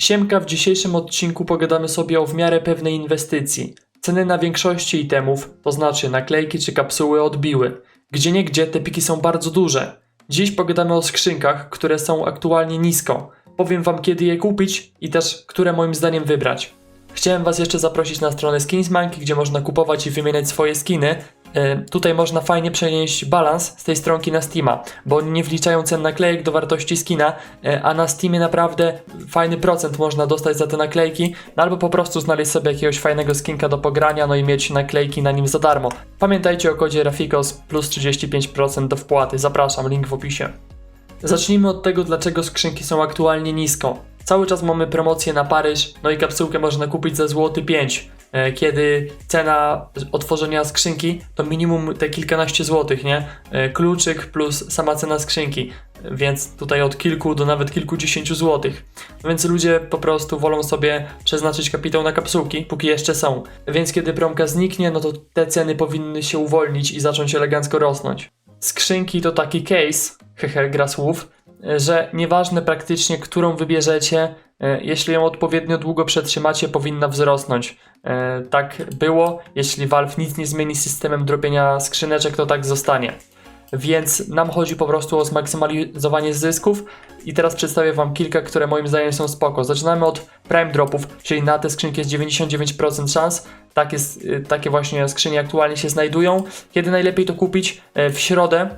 Siemka, w dzisiejszym odcinku pogadamy sobie o w miarę pewnej inwestycji. Ceny na większości itemów, to znaczy naklejki czy kapsuły odbiły. Gdzie niegdzie te piki są bardzo duże. Dziś pogadamy o skrzynkach, które są aktualnie nisko. Powiem wam kiedy je kupić i też które moim zdaniem wybrać. Chciałem was jeszcze zaprosić na stronę Skinsmanki, gdzie można kupować i wymieniać swoje skiny. E, tutaj można fajnie przenieść balans z tej stronki na Steama, bo oni nie wliczają cen naklejek do wartości skina, e, a na Steamie naprawdę fajny procent można dostać za te naklejki, no albo po prostu znaleźć sobie jakiegoś fajnego skinka do pogrania, no i mieć naklejki na nim za darmo. Pamiętajcie o kodzie Rafikos plus 35% do wpłaty, zapraszam, link w opisie. Zacznijmy od tego, dlaczego skrzynki są aktualnie nisko. Cały czas mamy promocję na Paryż, no i kapsułkę można kupić za złoty 5, e, kiedy cena otworzenia skrzynki to minimum te kilkanaście złotych, nie? E, Kluczyk plus sama cena skrzynki, e, więc tutaj od kilku do nawet kilkudziesięciu złotych. Więc ludzie po prostu wolą sobie przeznaczyć kapitał na kapsułki, póki jeszcze są. Więc kiedy promka zniknie, no to te ceny powinny się uwolnić i zacząć elegancko rosnąć. Skrzynki to taki case, hehe, gra słów, że nieważne praktycznie, którą wybierzecie, e, jeśli ją odpowiednio długo przetrzymacie, powinna wzrosnąć. E, Tak było, jeśli Valve nic nie zmieni z systemem dropienia skrzyneczek, to tak zostanie. Więc nam chodzi po prostu o zmaksymalizowanie zysków i teraz przedstawię Wam kilka, które moim zdaniem są spoko. Zaczynamy od Prime Dropów, czyli na te skrzynki jest 99% szans. Tak jest, y, takie właśnie skrzynie aktualnie się znajdują. Kiedy najlepiej to kupić? E, W środę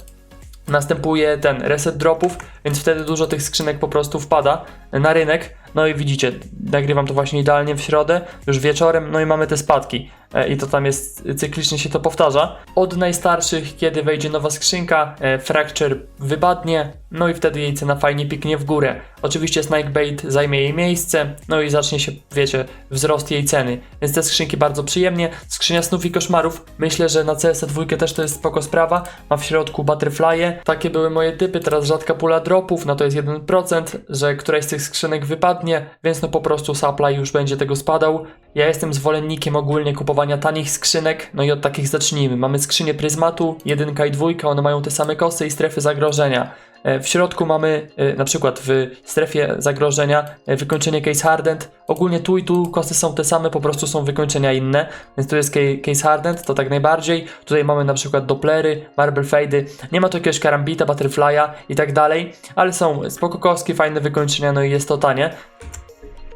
następuje ten reset dropów, więc wtedy dużo tych skrzynek po prostu wpada na rynek. No i widzicie, nagrywam to właśnie idealnie w środę, już wieczorem, no i mamy te spadki. E, I to tam jest, cyklicznie się to powtarza. Od najstarszych, kiedy wejdzie nowa skrzynka, e, Fracture wypadnie, no i wtedy jej cena fajnie piknie w górę. Oczywiście Snakebait zajmie jej miejsce, no i zacznie się, wiecie, wzrost jej ceny. Więc te skrzynki bardzo przyjemnie. Skrzynia snów i koszmarów, myślę, że na CS2 też to jest spoko sprawa. Ma w środku butterfly'e. Takie były moje typy, teraz rzadka pula dropów, no to jest 1%, że któraś z tych skrzynek wypadnie, więc no po prostu supply już będzie tego spadał. Ja jestem zwolennikiem ogólnie kupowania tanich skrzynek, no i od takich zacznijmy. Mamy skrzynię pryzmatu, jedynka i dwójka, one mają te same kosy i strefy zagrożenia. E, W środku mamy e, na przykład w strefie zagrożenia e, wykończenie case hardened. Ogólnie tu i tu kosy są te same, po prostu są wykończenia inne. Więc tu jest ca- case hardened, to tak najbardziej. Tutaj mamy na przykład dopplery, marble fade'y. Nie ma tu jakiegoś karambita, butterfly'a i tak dalej, ale są spoko koski, fajne wykończenia, no i jest to tanie.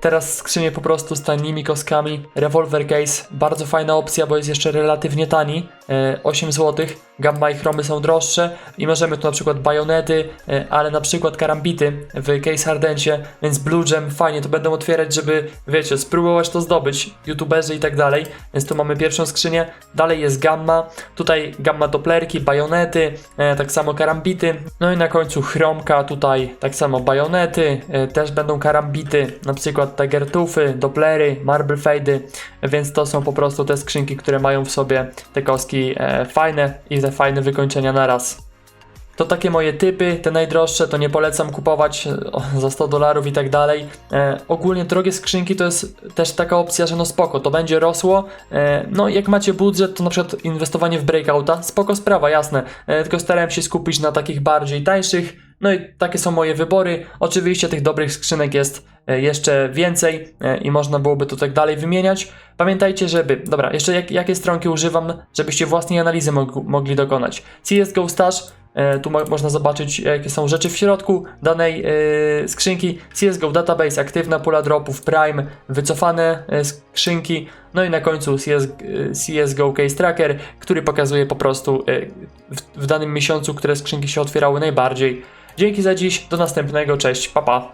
Teraz skrzynię po prostu z tanimi koskami. Revolver case, bardzo fajna opcja, bo jest jeszcze relatywnie tani. E, 8 zł. Gamma i chromy są droższe i możemy tu na przykład bajonety, e, ale na przykład karambity w case hardencie, więc blue gem fajnie to będą otwierać, żeby wiecie, spróbować to zdobyć, youtuberzy i tak dalej. Więc tu mamy pierwszą skrzynię. Dalej jest gamma. Tutaj gamma doplerki, bajonety, e, tak samo karambity. No i na końcu chromka, tutaj tak samo bajonety, e, też będą karambity, na przykład tagertufy, doplery, marble fade'y, więc to są po prostu te skrzynki, które mają w sobie te koski e, fajne i te fajne wykończenia na raz. To takie moje typy, te najdroższe to nie polecam kupować za 100 dolarów i tak dalej. E, ogólnie drogie skrzynki to jest też taka opcja, że no spoko, to będzie rosło. E, no jak macie budżet, to na przykład inwestowanie w breakouta, spoko sprawa, jasne. E, tylko starałem się skupić na takich bardziej tańszych. No i takie są moje wybory. Oczywiście tych dobrych skrzynek jest e, jeszcze więcej e, i można byłoby to tak dalej wymieniać. Pamiętajcie, żeby, dobra, jeszcze jak, jakie stronki używam, żebyście własnej analizy mog, mogli dokonać. CSGO Stash, e, tu mo można zobaczyć jakie są rzeczy w środku danej e, skrzynki. CSGO Database, aktywna pula dropów, Prime, wycofane e, skrzynki, no i na końcu CS, CSGO Case Tracker, który pokazuje po prostu e, w, w danym miesiącu, które skrzynki się otwierały najbardziej. Dzięki za dziś, do następnego, cześć, papa. Pa.